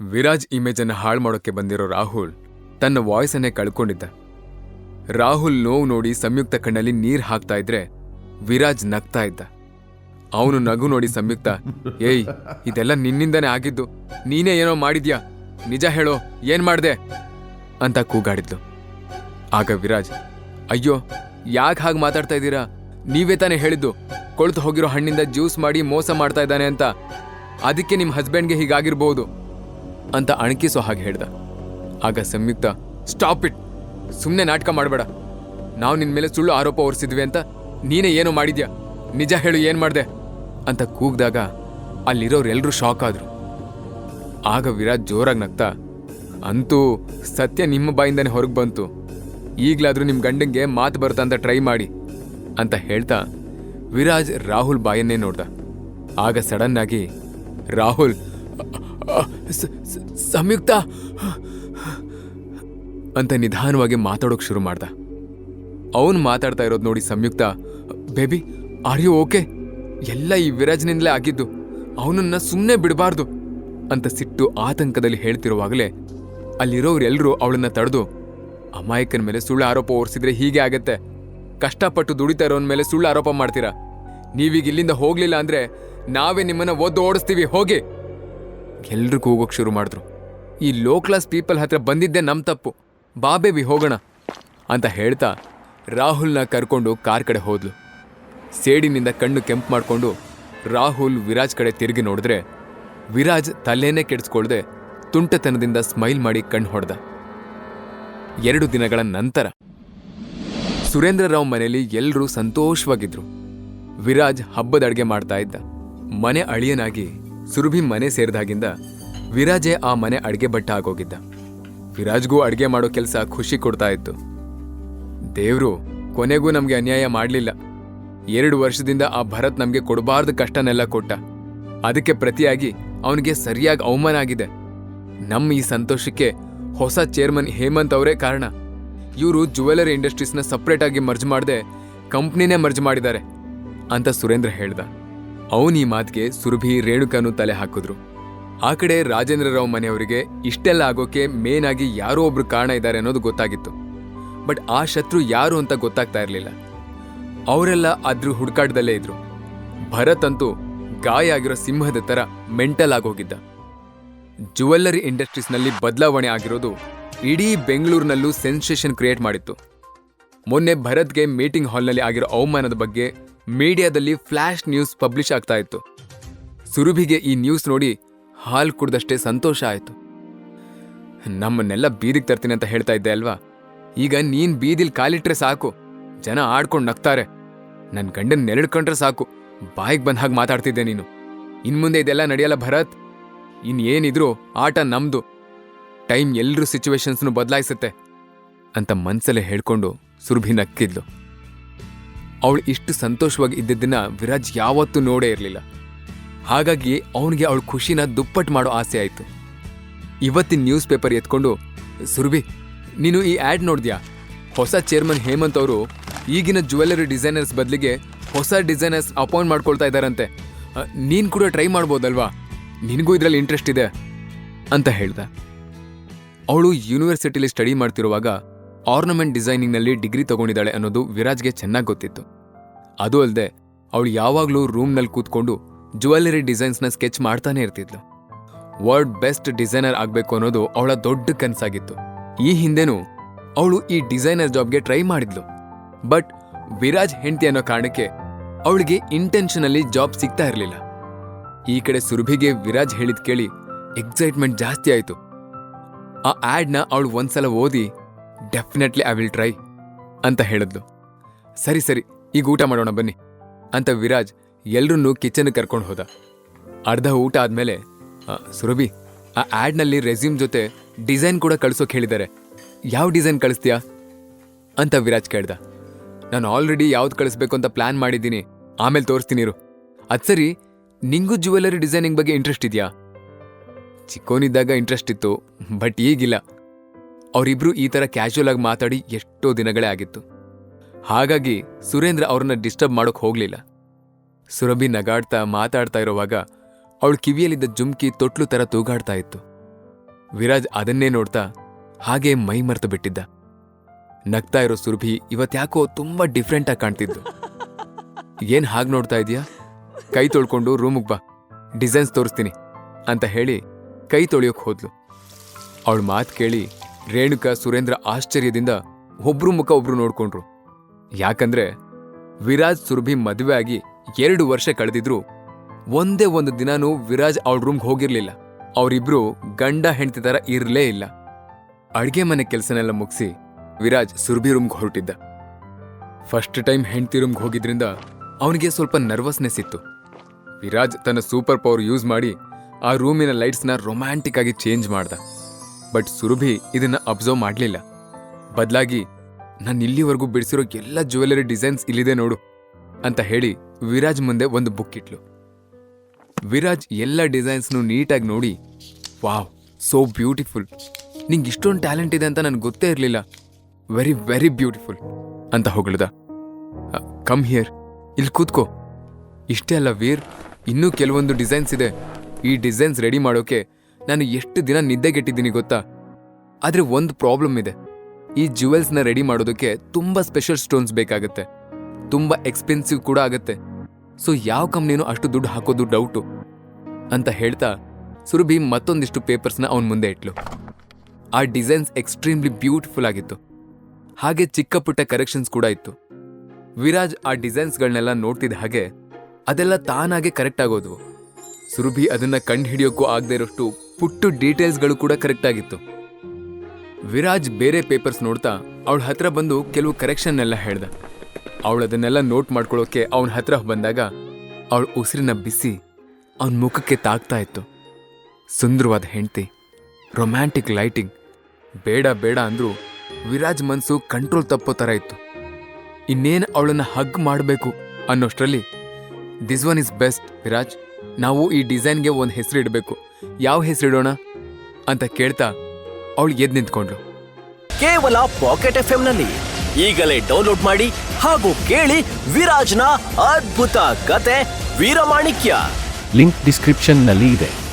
Viraj image ಅನ್ನು ಹಾಳು ಮಾಡೋಕ್ಕೆ ಬಂದಿರೋ ರಾಹುಲ್ ತನ್ನ ವಾಯ್ಸನ್ನೇ ಕಳ್ಕೊಂಡಿದ್ದ. ರಾಹುಲ್ ನೋವು ನೋಡಿ ಸಂಯುಕ್ತ ಕಣ್ಣಲ್ಲಿ ನೀರ್ ಹಾಕ್ತಾ ಇದ್ರೆ ವಿರಾಜ್ ನಗ್ತಾ ಇದ್ದ. ಅವನು ನಗು ನೋಡಿ ಸಂಯುಕ್ತ, ಏಯ್, ಇದೆಲ್ಲ ನಿನ್ನಿಂದನೇ ಆಗಿದ್ದು. ನೀನೇ ಏನೋ ಮಾಡಿದ್ಯಾ? ನಿಜ ಹೇಳೋ, ಏನ್ ಮಾಡ್ದೆ? ಅಂತ ಕೂಗಾಡಿದ್ಲು. ಆಗ ವಿರಾಜ್, ಅಯ್ಯೋ, ಯಾಕೆ ಹಾಗೆ ಮಾತಾಡ್ತಾ ಇದ್ದೀರಾ? ನೀವೇ ತಾನೇ ಹೇಳಿದ್ದು. ಕೊಳ್ತು ಹೋಗಿರೋ ಹಣ್ಣಿಂದ ಜ್ಯೂಸ್ ಮಾಡಿ ಮೋಸ ಮಾಡ್ತಾ ಇದ್ದಾನೆ ಅಂತ. ಅದಕ್ಕೆ ನಿಮ್ಮ ಹಸ್ಬೆಂಡ್ಗೆ ಹೀಗಾಗಿರ್ಬೋದು. ಅಂತ ಅಣಕಿಸೋ ಹಾಗೆ ಹೇಳ್ದ. ಆಗ ಸಂಯುಕ್ತ ಸ್ಟಾಪ್ ಇಟ್ ಸುಮ್ಮನೆ ನಾಟಕ ಮಾಡಬೇಡ. ನಾವು ನಿನ್ನ ಮೇಲೆ ಸುಳ್ಳು ಆರೋಪ ಹೊರಿಸಿದ್ವಿ ಅಂತ ನೀನೇ ಏನೋ ಮಾಡಿದ್ಯಾ? ನಿಜ ಹೇಳು ಏನು ಮಾಡಿದೆ? ಅಂತ ಕೂಗ್ದಾಗ ಅಲ್ಲಿರೋರೆಲ್ಲರೂ ಶಾಕ್ ಆದರು. ಆಗ ವಿರಾಜ್ ಜೋರಾಗಿ ನಗ್ತಾ ಅಂತೂ ಸತ್ಯ ನಿಮ್ಮ ಬಾಯಿಂದನೇ ಹೊರಗೆ ಬಂತು. ಈಗಲಾದರೂ ನಿಮ್ಮ ಗಂಡಂಗೆ ಮಾತು ಬರುತ್ತಾ ಅಂತ ಟ್ರೈ ಮಾಡಿ ಅಂತ ಹೇಳ್ತಾ ವಿರಾಜ್ ರಾಹುಲ್ ಬಾಯನ್ನೇ ನೋಡ್ದ. ಆಗ ಸಡನ್ನಾಗಿ ರಾಹುಲ್ "ಅ, ಸ- ಸ- ಸಂಯುಕ್ತ? ಅಂತ ನಿಧಾನವಾಗಿ ಮಾತಾಡೋಕೆ ಶುರು ಮಾಡ್ದ. ಅವನು ಮಾತಾಡ್ತಾ ಇರೋದು ನೋಡಿ Samyukta, baby, are you okay? ಎಲ್ಲ ಈ ವಿರಾಜ್ನಿಂದಲೇ ಆಗಿದ್ದು, ಅವನನ್ನ ಸುಮ್ಮನೆ ಬಿಡಬಾರ್ದು, ಅಂತ ಸಿಟ್ಟು ಆತಂಕದಲ್ಲಿ ಹೇಳ್ತಿರುವಾಗಲೇ ಅಲ್ಲಿರೋರೆಲ್ಲರೂ ಅವಳನ್ನ ತಡೆದು, ಅಮಾಯಕನ ಮೇಲೆ ಸುಳ್ಳು ಆರೋಪ ಓರಿಸಿದ್ರೆ ಹೀಗೆ ಆಗತ್ತೆ. ಕಷ್ಟಪಟ್ಟು ದುಡಿತಾ ಇರೋನ್ ಮೇಲೆ ಸುಳ್ಳು ಆರೋಪ ಮಾಡ್ತೀರಾ? ನೀವೀಗ ಇಲ್ಲಿಂದ ಹೋಗ್ಲಿಲ್ಲ ಅಂದ್ರೆ ನಾವೇ ನಿಮ್ಮನ್ನ ಒದ್ದು ಓಡಿಸ್ತೀವಿ, ಹೋಗಿ. ಎಲ್ರೂ ಹೋಗೋಕ್ ಶುರು ಮಾಡಿದ್ರು. ಈ ಲೋ ಕ್ಲಾಸ್ ಪೀಪಲ್ ಹತ್ರ ಬಂದಿದ್ದೆ ನಮ್ಮ ತಪ್ಪು. ಬಾಬೇಬಿ ಹೋಗೋಣ ಅಂತ ಹೇಳ್ತಾ ರಾಹುಲ್ನ ಕರ್ಕೊಂಡು ಕಾರ್ ಕಡೆ ಹೋದ್ಲು. ಸೇಡಿನಿಂದ ಕಣ್ಣು ಕೆಂಪು ಮಾಡ್ಕೊಂಡು ರಾಹುಲ್ ವಿರಾಜ್ ಕಡೆ ತಿರುಗಿ ನೋಡಿದ್ರೆ ವಿರಾಜ್ ತಲೆನೇ ಕೆಡಿಸ್ಕೊಳ್ದೆ ತುಂಟತನದಿಂದ ಸ್ಮೈಲ್ ಮಾಡಿ ಕಣ್ಣು ಹೊಡೆದ. ಎರಡು ದಿನಗಳ ನಂತರ ಸುರೇಂದ್ರ ರಾವ್ ಮನೆಯಲ್ಲಿ ಎಲ್ಲರೂ ಸಂತೋಷವಾಗಿದ್ರು. ವಿರಾಜ್ ಹಬ್ಬದ ಅಡುಗೆ ಮಾಡ್ತಾ ಇದ್ದ. ಮನೆ ಅಳಿಯನಾಗಿ ಸುರಭಿ ಮನೆ ಸೇರಿದಾಗಿಂದ ವಿರಾಜೆ ಆ ಮನೆ ಅಡಿಗೆ ಭಟ್ಟ ಆಗೋಗಿದ್ದ ವಿರಾಜ್ಗೂ ಅಡಿಗೆ ಮಾಡೋ ಕೆಲಸ ಖುಷಿ ಕೊಡ್ತಾ ಇತ್ತು. ದೇವ್ರು, ಕೊನೆಗೂ ನಮ್ಗೆ ಅನ್ಯಾಯ ಮಾಡಲಿಲ್ಲ. ಎರಡು ವರ್ಷದಿಂದ ಆ ಭರತ್ ನಮಗೆ ಕೊಡಬಾರ್ದು ಕಷ್ಟನೆಲ್ಲ ಕೊಟ್ಟ. ಅದಕ್ಕೆ ಪ್ರತಿಯಾಗಿ ಅವನಿಗೆ ಸರಿಯಾಗಿ ಅವಮಾನ ಆಗಿದೆ. ನಮ್ಮ ಈ ಸಂತೋಷಕ್ಕೆ ಹೊಸ ಚೇರ್ಮನ್ ಹೇಮಂತ್ ಅವರೇ ಕಾರಣ. ಇವರು ಜುವೆಲರಿ ಇಂಡಸ್ಟ್ರೀಸ್ನ ಸಪ್ರೇಟ್ ಆಗಿ ಮರ್ಜ್ ಮಾಡದೆ ಕಂಪ್ನಿನೇ ಮರ್ಜ್ ಮಾಡಿದ್ದಾರೆ, ಅಂತ ಸುರೇಂದ್ರ ಹೇಳ್ದ. ಅವನ್ ಮಾತಿಗೆ ಸುರಭಿ ರೇಣುಕನು ತಲೆ ಹಾಕಿದ್ರು. ಆ ಕಡೆ ರಾಜೇಂದ್ರ ರಾವ್ ಮನೆಯವರಿಗೆ ಇಷ್ಟೆಲ್ಲ ಆಗೋಕೆ ಮೇನ್ ಆಗಿ ಯಾರೋ ಒಬ್ರು ಕಾರಣ ಇದ್ದಾರೆ ಅನ್ನೋದು ಗೊತ್ತಾಗಿತ್ತು. ಬಟ್ ಆ ಶತ್ರು ಯಾರು ಅಂತ ಗೊತ್ತಾಗ್ತಾ ಇರಲಿಲ್ಲ. ಅವರೆಲ್ಲ ಅದ್ರ ಹುಡುಕಾಟದಲ್ಲೇ ಇದ್ರು. ಭರತ್ ಅಂತೂ ಗಾಯ ಆಗಿರೋ ಸಿಂಹದ ತರ ಮೆಂಟಲ್ ಆಗೋಗಿದ್ದ ಜುವೆಲ್ಲರಿ ಇಂಡಸ್ಟ್ರೀಸ್ನಲ್ಲಿ ಬದಲಾವಣೆ ಆಗಿರೋದು ಇಡೀ ಬೆಂಗಳೂರಿನಲ್ಲೂ ಸೆನ್ಸೇಷನ್ ಕ್ರಿಯೇಟ್ ಮಾಡಿತ್ತು. ಮೊನ್ನೆ ಭರತ್ಗೆ ಮೀಟಿಂಗ್ ಹಾಲ್ನಲ್ಲಿ ಆಗಿರೋ ಅವಮಾನದ ಬಗ್ಗೆ ಮೀಡಿಯಾದಲ್ಲಿ ಫ್ಲಾಶ್ ನ್ಯೂಸ್ ಪಬ್ಲಿಷ್ ಆಗ್ತಾ ಇತ್ತು. ಸುರುಭಿಗೆ ಈ ನ್ಯೂಸ್ ನೋಡಿ ಹಾಲ್ ಕುಡ್ದಷ್ಟೇ ಸಂತೋಷ ಆಯಿತು. ನಮ್ಮನ್ನೆಲ್ಲ ಬೀದಿಗೆ ತರ್ತೀನಿ ಅಂತ ಹೇಳ್ತಾ ಇದ್ದೆ ಅಲ್ವಾ? ಈಗ ನೀನ್ ಬೀದಿಲ್ ಕಾಲಿಟ್ರೆ ಸಾಕು. ಜನ ಆಡ್ಕೊಂಡು ನಗ್ತಾರೆ. ನನ್ ಗಂಡನ್ ನೆರಡ್ಕೊಂಡ್ರೆ ಸಾಕು. ಬಾಯಿಗೆ ಬಂದ ಹಾಗೆ ಮಾತಾಡ್ತಿದ್ದೆ ನೀನು. ಇನ್ಮುಂದೆ ಇದೆಲ್ಲ ನಡೆಯಲ್ಲ ಭರತ್? ಇನ್ ಏನಿದ್ರು ಆಟ ನಮ್ದು. ಟೈಮ್ ಎಲ್ರೂ ಸಿಚುವೇಶನ್ಸ್ನು ಬದಲಾಯಿಸುತ್ತೆ ಅಂತ ಮನ್ಸಲ್ಲೇ ಹೇಳ್ಕೊಂಡು ಸುರಭಿ ನಕ್ಕಿದ್ಲು ಅವಳು ಇಷ್ಟು ಸಂತೋಷವಾಗಿ ಇದ್ದಿದ್ದನ್ನ ವಿರಾಜ್ ಯಾವತ್ತೂ ನೋಡೇ ಇರಲಿಲ್ಲ. ಹಾಗಾಗಿ ಅವನಿಗೆ ಅವಳ ಖುಷಿನ ದುಪ್ಪಟ್ಟು ಮಾಡೋ ಆಸೆ ಆಯಿತು. ಇವತ್ತಿನ ನ್ಯೂಸ್ ಪೇಪರ್ ಎತ್ಕೊಂಡು ಸುರ್ಭಿ ನೀನು ಈ ಆ್ಯಡ್ ನೋಡಿದ್ಯಾ? ಹೊಸ ಚೇರ್ಮನ್ ಹೇಮಂತ್ ಅವರು ಈಗಿನ ಜುವೆಲ್ಲರಿ ಡಿಸೈನರ್ಸ್ ಬದಲಿಗೆ ಹೊಸ ಡಿಸೈನರ್ಸ್ ಅಪಾಯಿಂಟ್ ಮಾಡ್ಕೊಳ್ತಾ ಇದ್ದಾರಂತೆ. ನೀನು ಕೂಡ ಟ್ರೈ ಮಾಡ್ಬೋದಲ್ವಾ? ನಿನಗೂ ಇದರಲ್ಲಿ ಇಂಟ್ರೆಸ್ಟ್ ಇದೆ, ಅಂತ ಹೇಳ್ದ. ಅವಳು ಯೂನಿವರ್ಸಿಟಿಲಿ ಸ್ಟಡಿ ಮಾಡ್ತಿರುವಾಗ ಆರ್ನಮೆಂಟ್ ಡಿಸೈನಿಂಗ್ನಲ್ಲಿ ಡಿಗ್ರಿ ತಗೊಂಡಿದ್ದಾಳೆ ಅನ್ನೋದು ವಿರಾಜ್ಗೆ ಚೆನ್ನಾಗಿ ಗೊತ್ತಿತ್ತು. ಅದು ಅಲ್ಲದೆ ಅವಳು ಯಾವಾಗಲೂ ರೂಮ್ನಲ್ಲಿ ಕೂತ್ಕೊಂಡು ಜುವೆಲ್ಲರಿ ಡಿಸೈನ್ಸ್ನ ಸ್ಕೆಚ್ ಮಾಡ್ತಾನೆ ಇರ್ತಿದ್ಲು. ವರ್ಲ್ಡ್ ಬೆಸ್ಟ್ ಡಿಸೈನರ್ ಆಗಬೇಕು ಅನ್ನೋದು ಅವಳ ದೊಡ್ಡ ಕನಸಾಗಿತ್ತು. ಈ ಹಿಂದೆನೂ ಅವಳು ಈ ಡಿಸೈನರ್ ಜಾಬ್ಗೆ ಟ್ರೈ ಮಾಡಿದ್ಲು. ಬಟ್ ವಿರಾಜ್ ಹೆಂಡತಿ ಅನ್ನೋ ಕಾರಣಕ್ಕೆ ಅವಳಿಗೆ ಇಂಟೆನ್ಷನಲ್ಲಿ ಜಾಬ್ ಸಿಗ್ತಾ ಇರಲಿಲ್ಲ. ಈ ಕಡೆ ಸುರಭಿಗೆ ವಿರಾಜ್ ಹೇಳಿದ್ ಕೇಳಿ ಎಕ್ಸೈಟ್ಮೆಂಟ್ ಜಾಸ್ತಿ ಆಯಿತು. ಆ ಆ್ಯಡ್ನ ಅವಳು ಒಂದ್ಸಲ ಓದಿ ಡೆಫಿನೆಟ್ಲಿ ಐ ವಿಲ್ ಟ್ರೈ ಅಂತ ಹೇಳಿದ್ಲು. ಸರಿ ಸರಿ ಈಗ ಊಟ ಮಾಡೋಣ ಬನ್ನಿ ಅಂತ ವಿರಾಜ್ ಎಲ್ರನ್ನೂ ಕಿಚನ್ ಕರ್ಕೊಂಡು ಹೋದ. ಅರ್ಧ ಊಟ ಆದ್ಮೇಲೆ "ಆ, ಸುರಭಿ ಆ ಆ್ಯಡ್ನಲ್ಲಿ ರೆಸ್ಯೂಮ್ ಜೊತೆ ಡಿಸೈನ್ ಕೂಡ ಕಳಿಸೋಕೆ ಹೇಳಿದ್ದಾರೆ. ಯಾವ ಡಿಸೈನ್ ಕಳಿಸ್ತೀಯಾ? ಅಂತ ವಿರಾಜ್ ಕೇಳ್ದ. ನಾನು ಆಲ್ರೆಡಿ ಯಾವ್ದು ಕಳಿಸ್ಬೇಕು ಅಂತ ಪ್ಲಾನ್ ಮಾಡಿದ್ದೀನಿ. ಆಮೇಲೆ ತೋರಿಸ್ತೀನಿ ಇರು. ಅದು ಸರಿ ನಿಂಗೂ ಜುವೆಲ್ಲರಿ ಡಿಸೈನಿಂಗ್ ಬಗ್ಗೆ ಇಂಟ್ರೆಸ್ಟ್ ಇದೆಯಾ? ಚಿಕ್ಕೋನಿದ್ದಾಗ ಇಂಟ್ರೆಸ್ಟ್ ಇತ್ತು ಬಟ್ ಈಗಿಲ್ಲ. ಅವರಿಬ್ರು ಈ ಥರ ಕ್ಯಾಶುಯಲ್ ಆಗಿ ಮಾತಾಡಿ ಎಷ್ಟೋ ದಿನಗಳೇ ಆಗಿತ್ತು. ಹಾಗಾಗಿ ಸುರೇಂದ್ರ ಅವ್ರನ್ನ ಡಿಸ್ಟರ್ಬ್ ಮಾಡೋಕ್ ಹೋಗ್ಲಿಲ್ಲ. ಸುರಭಿ ನಗಾಡ್ತಾ ಮಾತಾಡ್ತಾ ಇರೋವಾಗ ಅವಳು ಕಿವಿಯಲ್ಲಿದ್ದ ಜುಮ್ಕಿ ತೊಟ್ಲು ತರ ತೂಗಾಡ್ತಾ ಇತ್ತು. ವಿರಾಜ್ ಅದನ್ನೇ ನೋಡ್ತಾ ಹಾಗೆ ಮೈ ಮರೆತು ಬಿಟ್ಟಿದ್ದ. ನಗ್ತಾ ಇರೋ ಸುರಭಿ ಇವತ್ತ್ಯಾಕೋ ತುಂಬಾ ಡಿಫ್ರೆಂಟಾಗಿ ಕಾಣ್ತಿದ್ದು ಏನ್ ಹಾಗೆ ನೋಡ್ತಾ ಇದೀಯಾ? ಕೈ ತೊಳ್ಕೊಂಡು ರೂಮಿಗೆ ಬಾ. ಡಿಸೈನ್ಸ್ ತೋರಿಸ್ತೀನಿ ಅಂತ ಹೇಳಿ ಕೈ ತೊಳೆಯೋಕ್ ಹೋದ್ಲು. ಅವಳು ಮಾತು ಕೇಳಿ ರೇಣುಕಾ, ಸುರೇಂದ್ರ ಆಶ್ಚರ್ಯದಿಂದ ಒಬ್ರು ಮುಖ ಒಬ್ರು ನೋಡ್ಕೊಂಡ್ರು. ಯಾಕಂದ್ರೆ ವಿರಾಜ್, ಸುರಭಿ ಮದುವೆ ಆಗಿ ಎರಡು ವರ್ಷ ಕಳೆದಿದ್ರು. ಒಂದೇ ಒಂದು ದಿನಾನೂ ವಿರಾಜ್ ಅವಳ ರೂಮ್ಗೆ ಹೋಗಿರ್ಲಿಲ್ಲ. ಅವರಿಬ್ರು ಗಂಡ ಹೆಂಡತಿ ತರ ಇರಲೇ ಇಲ್ಲ. ಅಡ್ಗೆ ಮನೆ ಕೆಲಸನೆಲ್ಲ ಮುಗಿಸಿ ವಿರಾಜ್ ಸುರಭಿ ರೂಮ್ಗೆ ಹೊರಟಿದ್ದ. ಫಸ್ಟ್ ಟೈಮ್ ಹೆಂಡತಿ ರೂಮ್ಗೆ ಹೋಗಿದ್ರಿಂದ ಅವನಿಗೆ ಸ್ವಲ್ಪ ನರ್ವಸ್ನೆಸ್ ಇತ್ತು. ವಿರಾಜ್ ತನ್ನ ಸೂಪರ್ ಪವರ್ ಯೂಸ್ ಮಾಡಿ ಆ ರೂಮಿನ ಲೈಟ್ಸ್ನ ರೊಮ್ಯಾಂಟಿಕ್ ಆಗಿ ಚೇಂಜ್ ಮಾಡ್ದ. ಬಟ್ ಸುರಭಿ ಇದನ್ನ ಅಬ್ಸರ್ವ್ ಮಾಡ್ಲಿಲ್ಲ. ಬದಲಾಗಿ ನಾನು ಇಲ್ಲಿವರೆಗೂ ಬಿಡಿಸಿರೋ ಎಲ್ಲ ಜ್ಯುವೆಲರಿ ಡಿಸೈನ್ಸ್ ಇಲ್ಲಿದೆ ನೋಡು ಅಂತ ಹೇಳಿ ವಿರಾಜ್ ಮುಂದೆ ಒಂದು ಬುಕ್ ಇಟ್ಲು. ವಿರಾಜ್ ಎಲ್ಲ ಡಿಸೈನ್ಸ್ನು ನೀಟಾಗಿ ನೋಡಿ, ವಾವ್ ಸೋ ಬ್ಯೂಟಿಫುಲ್ ನಿಂಗೆ ಇಷ್ಟೊಂದು ಟ್ಯಾಲೆಂಟ್ ಇದೆ ಅಂತ ನನಗೆ ಗೊತ್ತೇ ಇರಲಿಲ್ಲ. ವೆರಿ ವೆರಿ ಬ್ಯೂಟಿಫುಲ್ ಅಂತ ಹೊಗಳ್ದ. ಕಮ್ ಹಿಯರ್ ಇಲ್ಲಿ ಕೂತ್ಕೋ. ಇಷ್ಟೇ ಅಲ್ಲ ವೀರ್, ಇನ್ನೂ ಕೆಲವೊಂದು ಡಿಸೈನ್ಸ್ ಇದೆ. ಈ ಡಿಸೈನ್ಸ್ ರೆಡಿ ಮಾಡೋಕೆ ನಾನು ಎಷ್ಟು ದಿನ ನಿದ್ದೆಗೆಟ್ಟಿದ್ದೀನಿ ಗೊತ್ತಾ? ಆದರೆ ಒಂದು ಪ್ರಾಬ್ಲಮ್ ಇದೆ. ಈ ಜ್ಯುವೆಲ್ಸ್ನ ರೆಡಿ ಮಾಡೋದಕ್ಕೆ ತುಂಬ ಸ್ಪೆಷಲ್ ಸ್ಟೋನ್ಸ್ ಬೇಕಾಗುತ್ತೆ. ತುಂಬ ಎಕ್ಸ್ಪೆನ್ಸಿವ್ ಕೂಡ ಆಗುತ್ತೆ. ಸೊ ಯಾವ ಕಂಪ್ನಿನೂ ಅಷ್ಟು ದುಡ್ಡು ಹಾಕೋದು ಡೌಟು ಅಂತ ಹೇಳ್ತಾ ಸುರಭಿ ಮತ್ತೊಂದಿಷ್ಟು ಪೇಪರ್ಸ್ನ ಅವನ ಮುಂದೆ ಇಟ್ಲು. ಆ ಡಿಸೈನ್ಸ್ ಎಕ್ಸ್ಟ್ರೀಮ್ಲಿ ಬ್ಯೂಟಿಫುಲ್ ಆಗಿತ್ತು. ಹಾಗೆ ಚಿಕ್ಕ ಪುಟ್ಟ ಕರೆಕ್ಷನ್ಸ್ ಕೂಡ ಇತ್ತು. ವಿರಾಜ್ ಆ ಡಿಸೈನ್ಸ್ಗಳನ್ನೆಲ್ಲ ನೋಡ್ತಿದ್ದ ಹಾಗೆ ಅದೆಲ್ಲ ತಾನಾಗೆ ಕರೆಕ್ಟ್ ಆಗೋದು ಸುರಭಿ ಅದನ್ನ ಕಂಡುಹಿಡಿಯೋಕ್ಕೂ ಆಗದೆ ಇರೋಷ್ಟು ಪುಟ್ಟು ಡೀಟೇಲ್ಸ್ಗಳು ಕೂಡ ಕರೆಕ್ಟ್ ಆಗಿತ್ತು ವಿರಾಜ್ ಬೇರೆ ಪೇಪರ್ಸ್ ನೋಡ್ತಾ ಅವಳ ಹತ್ರ ಬಂದು ಕೆಲವು ಕರೆಕ್ಷನ್ ಎಲ್ಲ ಹೇಳ್ದ. ಅವಳು ಅದನ್ನೆಲ್ಲ ನೋಟ್ ಮಾಡ್ಕೊಳ್ಳೋಕೆ ಅವನ ಹತ್ರ ಬಂದಾಗ ಅವಳ ಉಸಿರಿನ ಬಿಸಿ ಅವನ ಮುಖಕ್ಕೆ ತಾಕ್ತಾ ಇತ್ತು. ಸುಂದರವಾದ ಹೆಂಡತಿ ರೊಮ್ಯಾಂಟಿಕ್ ಲೈಟಿಂಗ್ ಬೇಡ ಬೇಡ ಅಂದ್ರೂ ವಿರಾಜ್ ಮನಸ್ಸು ಕಂಟ್ರೋಲ್ ತಪ್ಪೋ ಥರ ಇತ್ತು. ಇನ್ನೇನು ಅವಳನ್ನ ಹಗ್ ಮಾಡಬೇಕು ಅನ್ನೋಷ್ಟರಲ್ಲಿ this one is best Viraj. ನಾವು ಈ ಡಿಸೈನ್ಗೆ ಒಂದು ಹೆಸರು ಇಡಬೇಕು. ಯಾವ ಹೆಸರಿಡೋಣ ಅಂತ ಕೇಳ್ತಾ ಅವಳು ಎದ್ ನಿಂತ್ಕೊಂಡ್ಳು. ಕೇವಲ ಪಾಕೆಟ್ ಎಫ್ನಲ್ಲಿ ಈಗಲೇ ಡೌನ್ಲೋಡ್ ಮಾಡಿ ಹಾಗೂ ಕೇಳಿ ವಿರಾಜ್ನ ಅದ್ಭುತ ಕತೆ ವೀರಮಾಣಿಕ್ಯ. ಲಿಂಕ್ ಡಿಸ್ಕ್ರಿಪ್ಷನ್ನಲ್ಲಿ ಇದೆ.